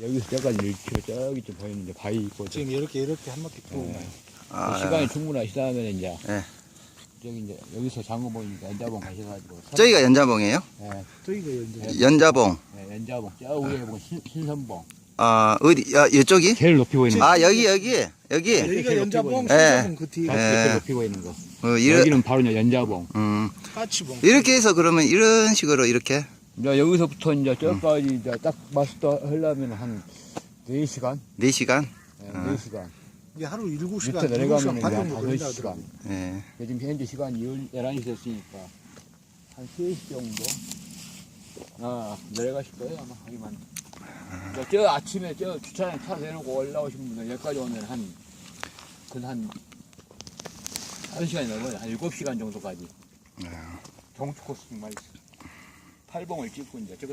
여기서 저까지 이렇게 저기쯤 보이는데 바위 있고 지금 이렇게 이렇게 한 바퀴 돌고 네. 아, 시간이 충분하시다면 이제 예. 저기 이제 여기서 장어 보이니까 연자봉 가셔가지고 저기가 연자봉이에요? 네, 저기가 이제 연자봉. 네, 연자봉 저 위에 보면 신, 신선봉 아, 어디, 야, 이쪽이? 제일 높이 보이는 아, 여기, 여기, 여기. 여기가 연자봉, 예. 신사봉 그 뒤에 네. 제일 높이 보이는 거 어, 이러, 여기는 바로 이제 연자봉 음, 까치봉. 이렇게 해서 그러면 이런 식으로 이렇게. 이제 여기서부터 이제 저까지 이제 딱 마스터 하려면 한 4시간? 4시간? 네, 아. 4시간. 이게 하루 7시간, 밑에 7시간 내려가면 반 이제 정도 한 걸린다 5시간. 하더라고요. 예. 지금 현재 시간이 11시 됐으니까 한 3시 정도? 아, 내려가실 거예요, 아마. 하기만. 저, 저 아침에 저 주차장 차 대놓고 올라오신 분들 여기까지 오면 한, 그한 1시간이 넘어요. 한 7시간 정도까지. 네. 정축 코스 말이죠. 팔봉을 찍고 이제 저거